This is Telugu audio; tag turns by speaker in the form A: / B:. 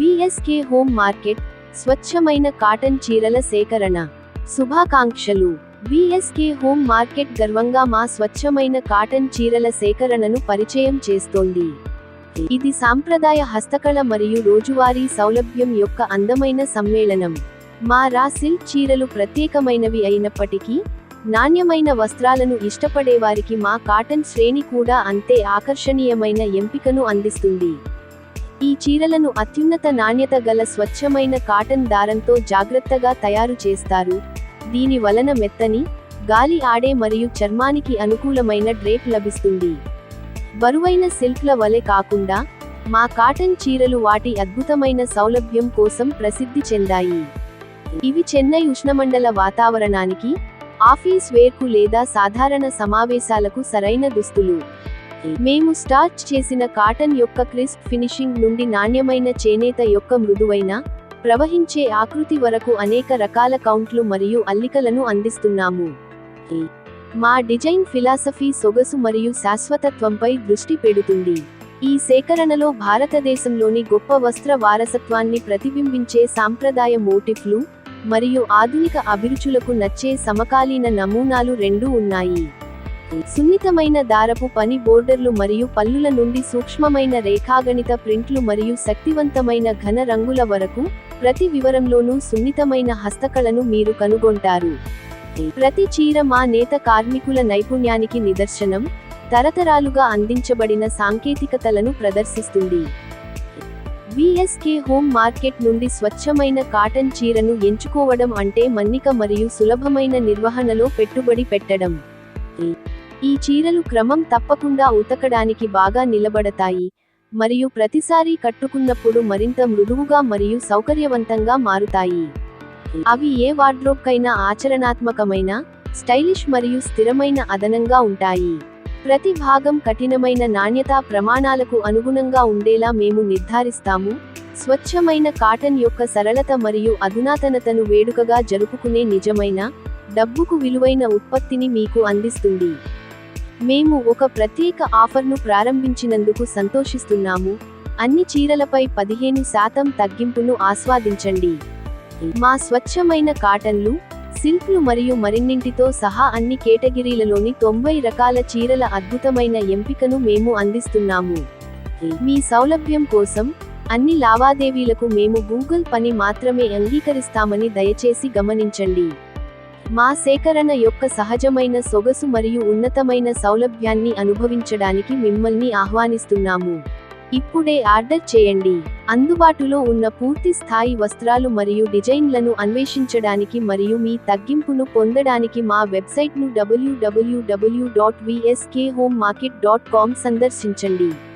A: విఎస్కే హోమ్ మార్కెట్ స్వచ్ఛమైన కాటన్ చీరల సేకరణ. శుభాకాంక్షలు. విఎస్కే హోమ్ మార్కెట్ గర్వంగా మా స్వచ్ఛమైన కాటన్ చీరల సేకరణను పరిచయం చేస్తోంది. ఇది సాంప్రదాయ హస్తకళ మరియు రోజువారీ సౌలభ్యం యొక్క అందమైన సమ్మేళనం. మా రా సిల్క్ చీరలు ప్రత్యేకమైనవి అయినప్పటికీ నాణ్యమైన వస్త్రాలను ఇష్టపడేవారికి మా కాటన్ శ్రేణి కూడా అంతే ఆకర్షణీయమైన ఎంపికను అందిస్తుంది. ఈ చీరలను అత్యున్నత నాణ్యత గల స్వచ్ఛమైన కాటన్ దారంతో జాగ్రత్తగా తయారు చేస్తారు. దీని వలన మెత్తని గాలి ఆడే మరియు చర్మానికి అనుకూలమైన డ్రేప్ లభిస్తుంది. బరువైన సిల్క్ల వలె కాకుండా మా కాటన్ చీరలు వాటి అద్భుతమైన సౌలభ్యం కోసం ప్రసిద్ధి చెందాయి. ఇవి చెన్నై ఉష్ణమండల వాతావరణానికి ఆఫీస్ వేర్కు లేదా సాధారణ సమావేశాలకు సరైన దుస్తులు. మేము స్టార్చ్ చేసిన కాటన్ యొక్క క్రిస్ప్ ఫినిషింగ్ నుండి నాణ్యమైన చేనేత యొక్క మృదువైన ప్రవహించే ఆకృతి వరకు అనేక రకాల కౌంట్లు మరియు అల్లికలను అందిస్తున్నాము. మా డిజైన్ ఫిలాసఫీ సొగసు మరియు శాశ్వతత్వంపై దృష్టి పెడుతుంది. ఈ సేకరణలో భారతదేశంలోని గొప్ప వస్త్ర వారసత్వాన్ని ప్రతిబింబించే సాంప్రదాయ మోటిఫ్లు మరియు ఆధునిక అభిరుచులకు నచ్చే సమకాలీన నమూనాలు రెండూ ఉన్నాయి. సున్నితమైన దారపు పని బోర్డర్లు మరియు పల్లుల నుండి సూక్ష్మమైన రేఖాగణిత ప్రింట్లు మరియు శక్తివంతమైన ఘన రంగుల వరకు ప్రతి వివరంలోనూ సున్నితమైన హస్తకళను మీరు కనుగొంటారు. ప్రతి చీర మా నేత కార్మికుల నైపుణ్యానికి నిదర్శనం తరతరాలుగా అందించబడిన సాంకేతికతలను ప్రదర్శిస్తుంది. విఎస్కే హోమ్ మార్కెట్ నుండి స్వచ్ఛమైన కాటన్ చీరను ఎంచుకోవడం అంటే మన్నిక మరియు సులభమైన నిర్వహణలో పెట్టుబడి పెట్టడం. ఈ చీరలు క్రమం తప్పకుండా ఉతకడానికి బాగా నిలబడతాయి. మరియు ప్రతిసారి కట్టుకున్నప్పుడు మరింత మృదువుగా మరియు సౌకర్యవంతంగా మారుతాయి. అవి ఏ వార్డ్రోబ్కైనా ఆచరణాత్మకమైన స్టైలిష్ మరియు స్థిరమైన అదనంగా ఉంటాయి. ప్రతి భాగం కఠినమైన నాణ్యతా ప్రమాణాలకు అనుగుణంగా ఉండేలా మేము నిర్ధారిస్తాము. స్వచ్ఛమైన కాటన్ యొక్క సరళత మరియు అధునాతనతను వేడుకగా జరుపుకునే నిజమైన డబ్బుకు విలువైన ఉత్పత్తిని మీకు అందిస్తుంది. మేము ఒక ప్రత్యేక ఆఫర్ను ప్రారంభించినందుకు సంతోషిస్తున్నాము. అన్ని చీరలపై పదిహేను శాతం తగ్గింపును ఆస్వాదించండి. మా స్వచ్ఛమైన కాటన్లు సిల్క్లు మరియు మరిన్నింటితో సహా అన్ని కేటగిరీలలోని తొంభై రకాల చీరల అద్భుతమైన ఎంపికను మేము అందిస్తున్నాము. మీ సౌలభ్యం కోసం అన్ని లావాదేవీలకు మేము గూగుల్ పని మాత్రమే అంగీకరిస్తామని దయచేసి గమనించండి. మా సేకరణ యొక్క సహజమైన సొగసు మరియు ఉన్నతమైన సౌలభ్యాన్ని అనుభవించడానికి మిమ్మల్ని ఆహ్వానిస్తున్నాము. ఇప్పుడే ఆర్డర్ చేయండి. అందుబాటులో ఉన్న పూర్తి స్థాయి వస్త్రాలు మరియు డిజైన్లను అన్వేషించడానికి మరియు మీ తగ్గింపును పొందడానికి మా వెబ్సైట్ను డబ్ల్యూడబ్ల్యూడబ్ల్యూ dot VSK home market dot com సందర్శించండి.